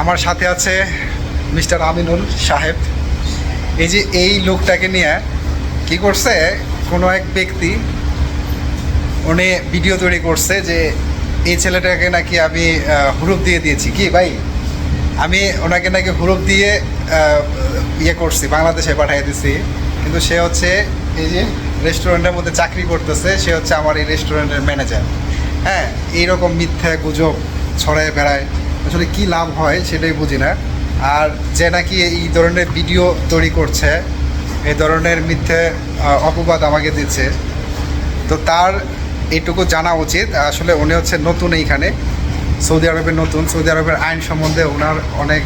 আমার সাথে আছে মিস্টার আমিনুল সাহেব। এই যে এই লোকটাকে নিয়ে কি করছে, কোনো এক ব্যক্তি উনি ভিডিও তৈরি করছে যে এই ছেলেটাকে নাকি আমি হুরুপ দিয়ে দিয়েছি। কি ভাই? আমি ওনাকে নাকি হুরুপ দিয়ে ইয়ে করছি, বাংলাদেশে পাঠিয়ে দিছি। কিন্তু সে হচ্ছে এই যে রেস্টুরেন্টের মধ্যে চাকরি করতেছে, সে হচ্ছে আমার এই রেস্টুরেন্টের ম্যানেজার হ্যাঁ এইরকম মিথ্যা গুজব ছড়ায় বেড়ায়। আসলে কি লাভ হয় সেটাই বুঝি না। আর যে নাকি এই ধরনের ভিডিও তৈরি করছে, এই ধরনের মিথ্যে অপবাদ আমাকে দিচ্ছে, তো তার এটুকু জানা উচিত। আসলে উনি হচ্ছে নতুন এইখানে, সৌদি আরবের নতুন। সৌদি আরবের আইন সম্বন্ধে ওনার অনেক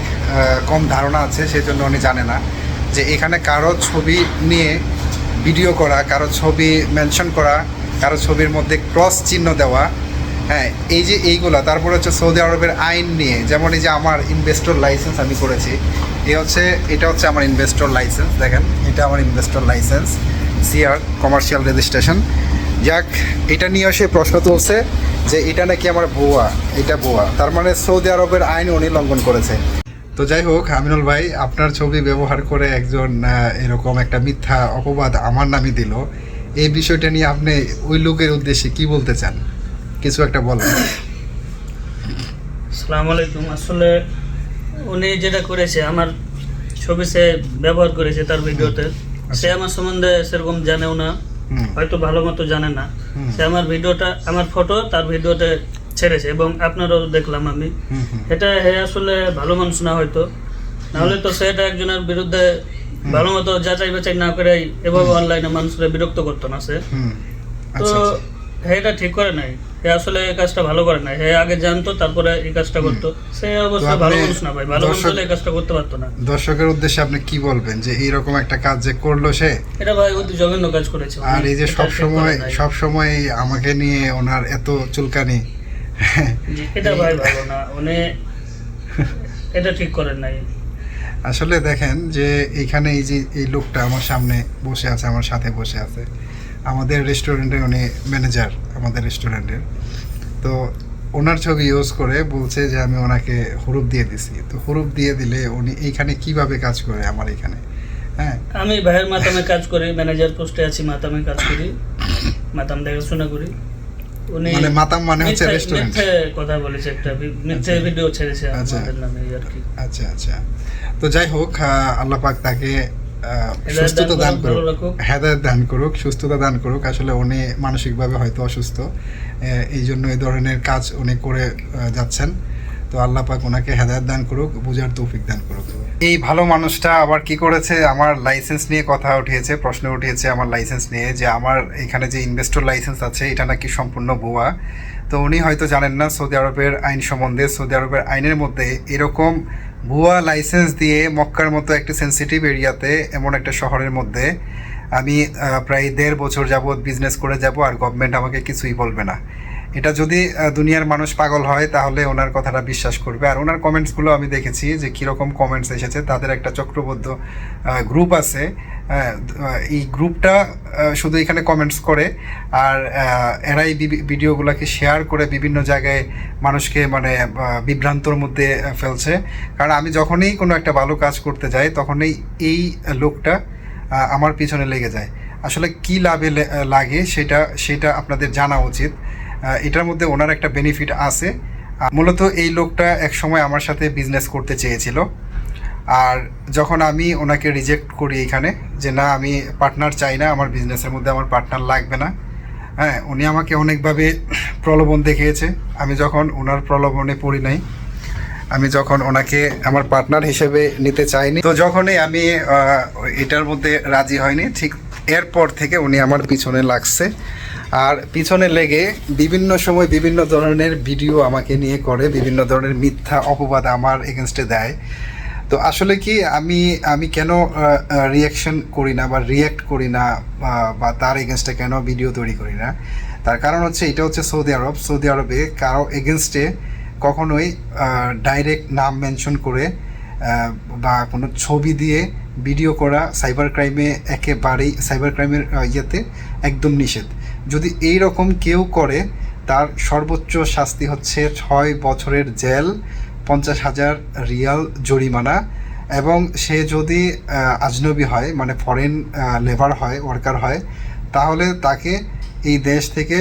কম ধারণা আছে সেই জন্য উনি জানে না যে এখানে কারও ছবি নিয়ে ভিডিও করা, কারও ছবি মেনশন করা, কারও ছবির মধ্যে ক্রস চিহ্ন দেওয়া হ্যাঁ এই যে এইগুলা, তারপরে হচ্ছে সৌদি আরবের আইন নিয়ে, যেমন এই যে আমার ইনভেস্টর লাইসেন্স আমি করেছি, এ হচ্ছে, এটা হচ্ছে আমার ইনভেস্টর লাইসেন্স দেখেন, এটা আমার investor license CR commercial registration যাক, এটা নিয়ে সে প্রশ্ন তুলছে যে এটা নাকি আমার ভুয়া, এটা ভুয়া। তার মানে সৌদি আরবের আইন উনি লঙ্ঘন করেছে। তো যাই হোক, আমিনুল ভাই, আপনার ছবি ব্যবহার করে একজন এরকম একটা মিথ্যা অপবাদ আমার নামে দিল। এই বিষয়টা নিয়ে আপনি ওই লোকের উদ্দেশ্যে কি বলতে চান? কিছু একটা বলেন আসসালামু আলাইকুম। আসলে উনি যেটা করেছে আমার ছবি সে ব্যবহার করেছে তার ভিডিওতে। সে আমার সম্বন্ধে সেরকম জানেও না হয়তো ভালো মতো জানে না। সে আমার ভিডিওটা আমার ফটো তার ভিডিওতে ছেড়েছে এবং আপনারও দেখলাম আমি। এটা হে আসলে ভালো মানুষ না হয়তো। নাহলে তো সেটা একজনের বিরুদ্ধে ভালো মতো যাচাই বাছাই না করে এভাবে অনলাইনে মানুষের বিরক্ত করতো না সে। তো আচ্ছা আচ্ছা। হে এটা ঠিক করে নাই। হে আসলে এই কাজটা ভালো করে নাই। হে আগে জানতো তারপরে এই কাজটা করতো। আপনি ভালো মানুষ না ভাই। ভালো মানুষ হলে এই কাজটা করতে পারতো না। দর্শকের উদ্দেশ্যে আপনি কি বলবেন? যে এইরকম একটা কাজ যে করল সে? এটা ভাই অতি জঘন্য কাজ করেছে আর এই যে সব সময় সব সময় আমাকে নিয়ে ওনার এত চুলকানি। এটা ভাই ভালো না। উনি এটা ঠিক করেন নাই। আসলে দেখেন যে এইখানে এই যে এই লোকটা আমার সামনে বসে আছে আমার সাথে বসে আছে। আমাদের রেস্টুরেন্টে উনি ম্যানেজার আমাদের রেস্টুরেন্টের তো ওনার ছবি ইউজ করে বলছে যে আমি ওনাকে হরুপ দিয়ে দিছি। তো হরুপ দিয়ে দিলে উনি এইখানে কীভাবে কাজ করে আমার এখানে? হ্যাঁ? আমি ভাইয়ের মাতামে কাজ করি ম্যানেজার পোস্টে আছি মাতামে কাজ করি মাতাম দেখাশোনা করি উনি মানে মাতাম মানে হচ্ছে রেস্টুরেন্ট মিথ্যে কথা বলেছে একটা মিথ্যে আচ্ছা। ভিডিও ছেড়েছে আচ্ছা। আমাদের নামে আর কি। আচ্ছা আচ্ছা। তো যাই হোক আল্লাহ পাক তাকে সুস্থতা দান করুক। হেদায়ত দান করুক সুস্থতা দান করুক। আসলে উনি মানসিকভাবে হয়তো অসুস্থ। এই জন্য এই ধরনের কাজ উনি করে যাচ্ছেন। তো আল্লাহ পাক ওনাকে হেদায়ত দান করুক বুঝার তৌফিক দান করুক। এই ভালো মানুষটা আবার কি করেছে? আমার লাইসেন্স নিয়ে কথা উঠিয়েছে প্রশ্ন উঠিয়েছে আমার লাইসেন্স নিয়ে যে আমার এখানে যে ইনভেস্টর লাইসেন্স আছে এটা নাকি সম্পূর্ণ ভুয়া। তো উনি হয়তো জানেন না সৌদি আরবের আইন সম্বন্ধে সৌদি আরবের আইনের মধ্যে এরকম ভুয়া লাইসেন্স দিয়ে মক্কার মতো একটা সেন্সিটিভ এরিয়াতে এমন একটা শহরের মধ্যে আমি প্রায় দেড় বছর যাবৎ বিজনেস করে যাব আর গভর্নমেন্ট আমাকে কিছুই বলবে না। এটা যদি দুনিয়ার মানুষ পাগল হয় তাহলে ওনার কথাটা বিশ্বাস করবে। আর ওনার কমেন্টসগুলো আমি দেখেছি যে কীরকম কমেন্টস এসেছে। তাদের একটা চক্রবদ্ধ গ্রুপ আছে। এই গ্রুপটা শুধু এখানে কমেন্টস করে। আর আহ, এরাই ভিডিওগুলোকে শেয়ার করে বিভিন্ন জায়গায় মানুষকে মানে বিভ্রান্তর মধ্যে ফেলছে। কারণ আমি যখনই কোনো একটা ভালো কাজ করতে যাই তখনই এই লোকটা আমার পিছনে লেগে যায়। আসলে কি লাভে লাগে সেটা সেটা আপনাদের জানা উচিত। এটার মধ্যে ওনার একটা বেনিফিট আছে। মূলত এই লোকটা এক সময় আমার সাথে বিজনেস করতে চেয়েছিল। আর যখন আমি ওনাকে রিজেক্ট করি এখানে, যে না, আমি পার্টনার চাই না, আমার বিজনেসের মধ্যে আমার পার্টনার লাগবে না হ্যাঁ উনি আমাকে অনেকভাবে প্রলোভন দেখিয়েছে। আমি যখন ওনার প্রলোভনে পড়ি নাই, আমি যখন ওনাকে আমার পার্টনার হিসেবে নিতে চাইনি, তো যখনই আমি এটার মধ্যে রাজি হয়নি, ঠিক এরপর থেকে উনি আমার পিছনে লাগছে। আর পিছনে লেগে বিভিন্ন সময় বিভিন্ন ধরনের ভিডিও আমাকে নিয়ে করে, বিভিন্ন ধরনের মিথ্যা অপবাদ আমার এগেনস্টে দেয়। তো আসলে কি, আমি আমি কেন রিয়াকশন করি না বা রিয়াক্ট করি না বা- বা তার এগেনস্টে কেন ভিডিও তৈরি করি না? তার কারণ হচ্ছে, এটা হচ্ছে সৌদি আরব। সৌদি আরবে কারও এগেনস্টে কখনোই ডাইরেক্ট নাম মেনশন করে বা কোনো ছবি দিয়ে ভিডিও করা সাইবার ক্রাইমে একেবারেই সাইবার ক্রাইমের ইয়েতে একদম নিষেধ। যদি এই রকম কেউ করে, তার সর্বোচ্চ শাস্তি হচ্ছে ছয় বছরের জেল, পঞ্চাশ হাজার রিয়াল জরিমানা। এবং সে যদি আজনবী হয় মানে ফরেন লেবার হয় ওয়ার্কার হয়, তাহলে তাকে এই দেশ থেকে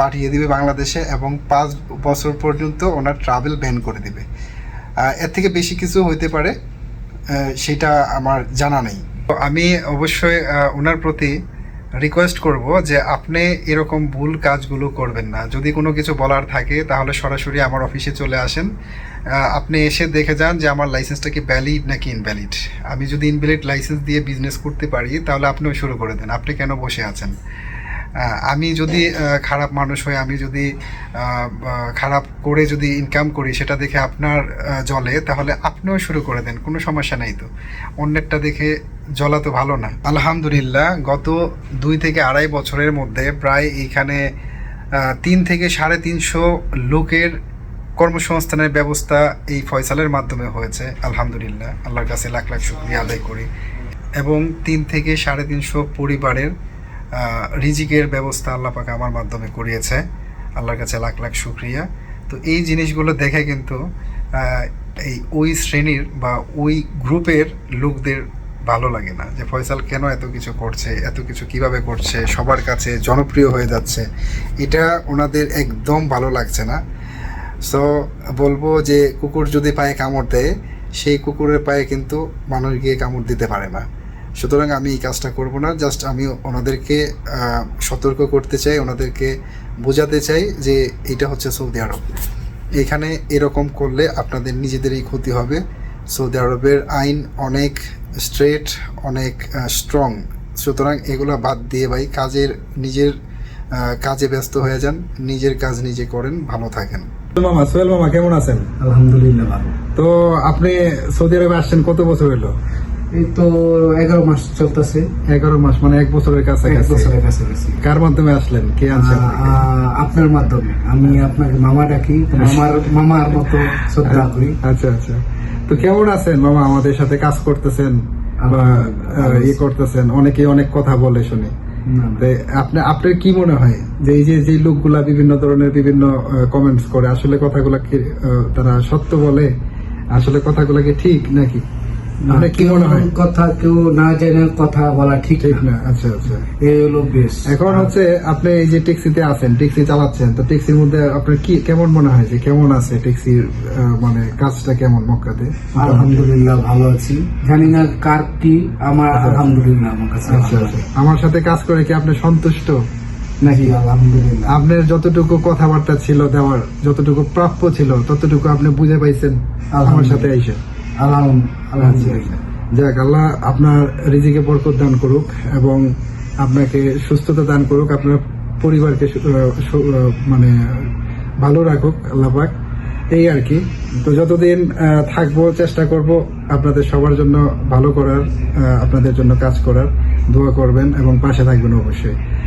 পাঠিয়ে দিবে বাংলাদেশে এবং পাঁচ বছর পর্যন্ত ওনার ট্রাভেল ব্যান করে দিবে। এর থেকে বেশি কিছু হইতে পারে সেটা আমার জানা নেই। তো আমি অবশ্যই ওনার প্রতি রিকোয়েস্ট করব যে আপনি এরকম ভুল কাজগুলো করবেন না। যদি কোনো কিছু বলার থাকে, তাহলে সরাসরি আমার অফিসে চলে আসেন। আপনি এসে দেখে যান যে আমার লাইসেন্সটা কি ভ্যালিড নাকি ইনভ্যালিড আমি যদি ইনভ্যালিড লাইসেন্স দিয়ে বিজনেস করতে পারি, তাহলে আপনিও শুরু করে দেন। আপনি কেন বসে আছেন? আমি যদি খারাপ মানুষ হই আমি যদি খারাপ করে যদি ইনকাম করি সেটা দেখে আপনার জলে তাহলে আপনিও শুরু করে দেন, কোনো সমস্যা নেই তো। অন্যেরটা দেখে জ্বলা তো ভালো না। আলহামদুলিল্লাহ, গত দুই থেকে আড়াই বছরের মধ্যে প্রায় এইখানে তিন থেকে সাড়ে তিনশো লোকের কর্মসংস্থানের ব্যবস্থা এই ফয়সালের মাধ্যমে হয়েছে, আলহামদুলিল্লাহ। আল্লাহর কাছে লাখ লাখ শুক্রিয়া আদায় করি। এবং তিন থেকে সাড়ে তিনশো পরিবারের রিজিকের ব্যবস্থা আল্লাহ পাক আমার মাধ্যমে করিয়েছে। আল্লাহর কাছে লাখ লাখ শুক্রিয়া। তো এই জিনিসগুলো দেখে কিন্তু এই ওই শ্রেণির বা ওই গ্রুপের লোকদের ভালো লাগে না। যে ফয়সাল কেন এত কিছু করছে, এত কিছু কীভাবে করছে, সবার কাছে জনপ্রিয় হয়ে যাচ্ছে, এটা ওনাদের একদম ভালো লাগছে না। সো বলব যে কুকুর যদি পায়ে কামড় দেয়, সেই কুকুরের পায়ে কিন্তু মানুষ গিয়ে কামড় দিতে পারে না। সুতরাং আমি এই কাজটা করব না জাস্ট আমি ওনাদেরকে সতর্ক করতে চাই ওনাদেরকে বোঝাতে চাই যে এটা হচ্ছে সৌদি আরব। এখানে এরকম করলে আপনাদের নিজেদেরই ক্ষতি হবে। সৌদি আরবের আইন অনেক স্ট্রেট অনেক স্ট্রং সুতরাং এগুলো বাদ দিয়ে ভাই কাজের নিজের কাজে ব্যস্ত হয়ে যান নিজের কাজ নিজে করেন ভালো থাকেন। মামা সোহেল মামা কেমন আছেন? আলহামদুলিল্লাহ ভালো। তো আপনি সৌদি আরবে আসছেন কত বছর হলো এই তো এগারো মাস চলতেছে। এগারো মাস মানে এক বছরের এক বছরের কাছাকাছি। কার মাধ্যমে আসলেন? কে আনছে আপনাকে? আহ, আপনার মাধ্যমে। আমি আপনাকে মামা ডাকি মামার মামার মতো শ্রদ্ধা করি। আচ্ছা আচ্ছা। তো কেমন আছেন মামা? আমাদের সাথে কাজ করতেছেন বা ইয়ে করতেছেন। অনেকে অনেক কথা বলে শুনি। আপনি আপনার কি মনে হয়? যে এই যে যে লোকগুলা বিভিন্ন ধরনের বিভিন্ন কমেন্টস করে আসলে কথাগুলা কি তারা সত্য বলে? আসলে কথাগুলা কি ঠিক নাকি? কি মনে হয়? কথা কেউ না জেনে কথা বলা ঠিক ঠিক না। না আচ্ছা আচ্ছা। এই হলো বেশ। এখন হচ্ছে আপনি এই যে ট্যাক্সিতে আছেন ট্যাক্সি চালাচ্ছেন তো ট্যাক্সির মধ্যে আপনার কি কেমন মনে হয় যে কেমন আছে ট্যাক্সির মানে কাজটা কেমন মক্কাতে? আলহামদুলিল্লাহ ভালো আছি। জানি না কার কি আমার আলহামদুলিল্লাহ আমার কাছে আচ্ছা আচ্ছা। আমার সাথে কাজ করে কি আপনি সন্তুষ্ট? নাকি আলহামদুলিল্লাহ। আপনার যতটুকু কথাবার্তা ছিল দেওয়ার যতটুকু প্রাপ্য ছিল ততটুকু আপনি বুঝে পাইছেন আমার সাথে আইসে আলহাম- যাক, আল্লাহ আপনার রিজিকে বরকত দান করুক এবং আপনাকে সুস্থতা দান করুক, আপনার পরিবারকে মানে ভালো রাখুক, আল্লাহ পাক। এই আর কি। তো যতদিন থাকব, চেষ্টা করব আপনাদের সবার জন্য ভালো করার আপনাদের জন্য কাজ করার, দোয়া করবেন এবং পাশে থাকবেন অবশ্যই।